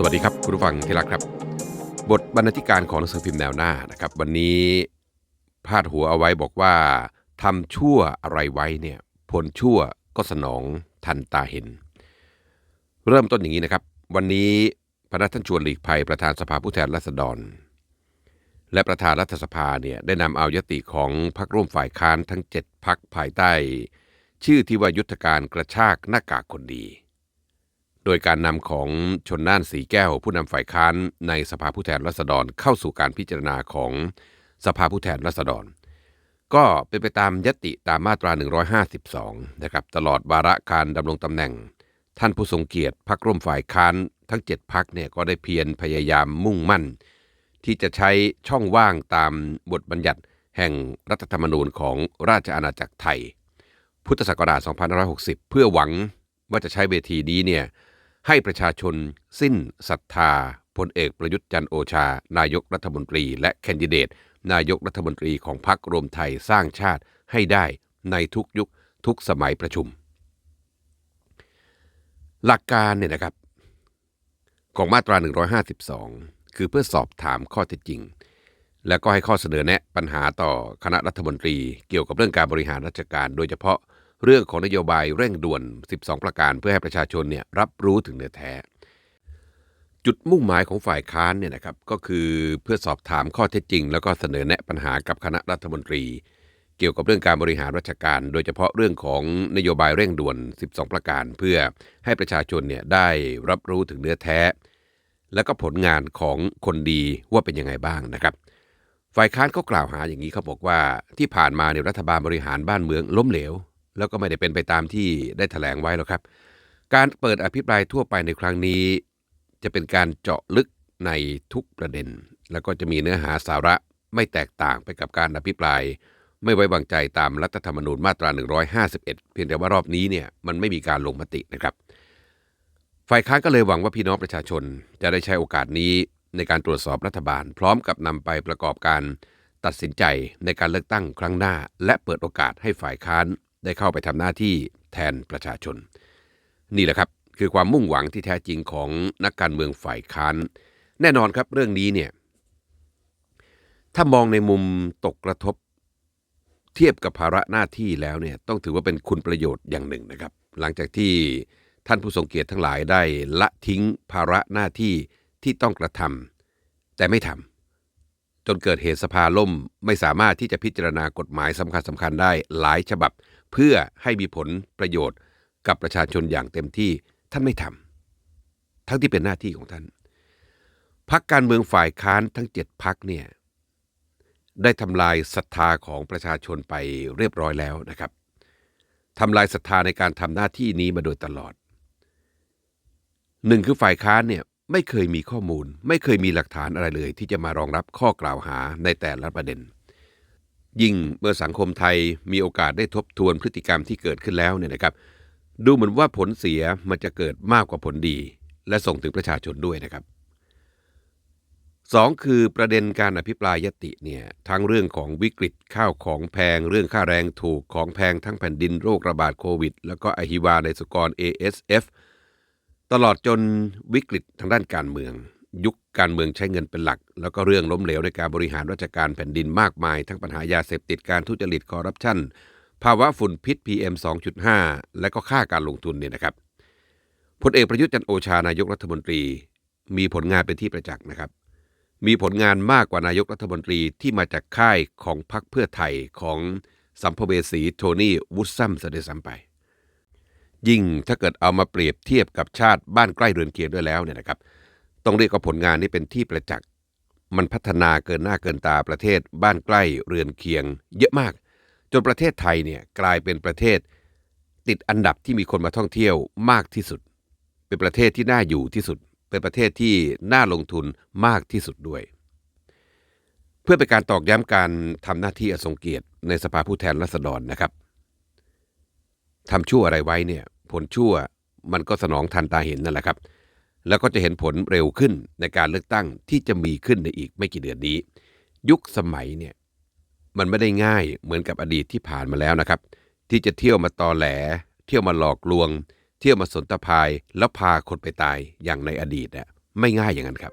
สวัสดีครับ คุณผู้ฟังที่รักครับ บทบรรณาธิการของหนังสือพิมพ์แนวหน้านะครับ วันนี้พาดหัวเอาไว้บอกว่าทำชั่วอะไรไว้เนี่ยผลชั่วก็สนองทันตาเห็น เริ่มต้นอย่างนี้นะครับ วันนี้พระท่านชวนหลีกภัยประธานสภาผู้แทนราษฎร และประธานรัฐสภาเนี่ยได้นำเอายติของพรรคร่วมฝ่ายค้านทั้ง 7พักภายใต้ ชื่อที่ว่ายุทธการกระชากหน้ากากคนดี โดยการนำของชนน่านสีแก้ว ผู้นำฝ่ายค้านในสภาผู้แทนราษฎรเข้าสู่การพิจารณาของสภาผู้แทนราษฎร ก็เป็นไปตามยติตามมาตรา 152 นะครับตลอดวาระการดำรงตำแหน่ง ท่านผู้ทรงเกียรติพักร่วมฝ่ายค้านทั้ง 7พักเนี่ยก็ได้เพียรพยายามมุ่งมั่น ที่จะใช้ช่องว่างตามบทบัญญัติแห่งรัฐธรรมนูญของราชอาณาจักรไทย พุทธศักราช 2560 เพื่อหวังว่าจะใช้เวทีนี้เนี่ย ให้ประชาชนสิ้นศรัทธาพลเอกประยุทธ์จันโอชา นายกรัฐมนตรี และแคนดิเดต นายกรัฐมนตรีของพรรครวมไทยสร้างชาติให้ได้ในทุกยุคทุกสมัยประชุม หลักการเนี่ยนะครับ ของมาตรา 152 คือเพื่อสอบถามข้อเท็จจริง และก็ให้ข้อเสนอแนะปัญหาต่อคณะรัฐมนตรี เกี่ยวกับเรื่องการบริหารราชการ โดยเฉพาะ เรื่องของนโยบายเร่งด่วน 12 ประการเพื่อให้ประชาชนเนี่ยรับรู้ถึงเนื้อแท้ จุดมุ่งหมายของฝ่ายค้านเนี่ยนะครับก็คือเพื่อสอบถามข้อเท็จจริง แล้วก็เสนอแนะปัญหากับคณะรัฐมนตรี เกี่ยวกับเรื่องการบริหารราชการ โดยเฉพาะเรื่องของนโยบายเร่งด่วน 12 ประการ เพื่อให้ประชาชนเนี่ยได้รับรู้ถึงเนื้อแท้ และก็ผลงานของคนดีว่าเป็นยังไงบ้างนะครับฝ่ายค้านก็กล่าวหาอย่างนี้เขาบอกว่าที่ผ่านมาเนี่ยรัฐบาลบริหารบ้านเมืองล้มเหลว แล้วก็ไม่ได้เป็นไปตามที่ได้แถลงไว้หรอกครับ การเปิดอภิปรายทั่วไปในครั้งนี้ จะเป็นการเจาะลึกในทุกประเด็น แล้วก็จะมีเนื้อหาสาระไม่แตกต่างไปกับการอภิปราย ไม่ไว้วางใจตามรัฐธรรมนูญมาตรา 151 เพียงแต่ว่ารอบนี้เนี่ยมันไม่มีการลงมตินะครับ ฝ่ายค้านก็เลยหวังว่าพี่น้องประชาชนจะได้ใช้โอกาสนี้ในการตรวจสอบรัฐบาล พร้อมกับนำไปประกอบการตัดสินใจในการเลือกตั้งครั้งหน้า และเปิดโอกาสให้ฝ่ายค้าน ได้เข้าไปทำหน้าที่แทนประชาชน นี่แหละครับคือความมุ่งหวังที่แท้จริงของนักการเมืองฝ่ายค้าน แน่นอนครับเรื่องนี้เนี่ยถ้ามองในมุมตกกระทบ เทียบกับภาระหน้าที่แล้วเนี่ยต้องถือว่าเป็นคุณประโยชน์อย่างหนึ่งนะครับ หลังจากที่ท่านผู้ทรงเกียรติทั้งหลายได้ละทิ้งภาระหน้าที่ที่ต้องกระทำแต่ไม่ทำจนเกิดเหตุสภาล่มไม่สามารถที่จะพิจารณากฎหมายสำคัญสำคัญได้หลายฉบับ เพื่อให้มีผลประโยชน์กับประชาชนอย่างเต็มที่ท่านไม่ทำทั้งที่เป็นหน้าที่ของท่านพักการเมืองฝ่ายค้านทั้งเจ็ดพักเนี่ยได้ทำลายศรัทธาของประชาชนไปเรียบร้อยแล้วนะครับทำลายศรัทธาในการทำหน้าที่นี้มาโดยตลอดหนึ่งคือฝ่ายค้านเนี่ยไม่เคยมีข้อมูล ไม่เคยมีหลักฐานอะไรเลย ที่จะมารองรับข้อกล่าวหาในแต่ละประเด็น ยิ่งเมื่อสังคมไทยมีโอกาสได้ทบทวนพฤติกรรมที่เกิดขึ้นแล้วเนี่ยนะครับ ดูเหมือนว่าผลเสียมันจะเกิดมากกว่าผลดี และส่งถึงประชาชนด้วยนะครับสองคือประเด็นการอภิปรายยติเนี่ยทั้งเรื่องของวิกฤตข้าวของแพง เรื่องค่าแรงถูกของแพงทั้งแผ่นดินโรคระบาดโควิด แล้วก็อหิวาในสุกร ASF ตลอดจนวิกฤตทางด้านการเมือง ยุคการเมืองใช้เงินเป็นหลัก แล้วก็เรื่องล้มเหลวในการบริหารราชการแผ่นดินมากมาย ทั้งปัญหายาเสพติดการทุจริตคอร์รัปชันภาวะฝุ่นพิษ PM 2.5 และก็ค่าการลงทุนเนี่ยนะครับพลเอกประยุทธ์จันโอชานายกรัฐมนตรี มีผลงานเป็นที่ประจักษ์นะครับ มีผลงานมากกว่านายกรัฐมนตรีที่มาจากค่ายของพรรคเพื่อไทยของสัมภเวสีโทนี่วุฒซัมเสด็จซ้ำไป ยิ่งถ้าเกิดเอามาเปรียบเทียบกับชาติบ้านใกล้เรือนเคียงด้วยแล้วเนี่ยนะครับ ต้องเรียกว่าผลงานนี้เป็นที่ประจักษ์ มันพัฒนาเกินหน้าเกินตาประเทศบ้านใกล้เรือนเคียง เยอะมาก จนประเทศไทยเนี่ยกลายเป็นประเทศ ติดอันดับที่มีคนมาท่องเที่ยวมากที่สุด เป็นประเทศที่น่าอยู่ที่สุด เป็นประเทศที่น่าลงทุนมากที่สุดด้วย เพื่อเป็นการตอกย้ำการทำหน้าที่อทรงเกียรติในสภาผู้แทนราษฎรนะครับทำชั่วอะไรไว้เนี่ยผลชั่วมันก็สนองทันตาเห็นนั่นแหละครับ แล้วก็จะเห็นผลเร็วขึ้นในการเลือกตั้งที่จะมีขึ้นในอีกไม่กี่เดือนนี้ ยุคสมัยเนี่ยมันไม่ได้ง่ายเหมือนกับอดีตที่ผ่านมาแล้วนะครับ ที่จะเที่ยวมาตอแหล เที่ยวมาหลอกลวง เที่ยวมาสนตะพายแล้วพาคนไปตายอย่างในอดีตน่ะไม่ง่ายอย่างนั้นครับ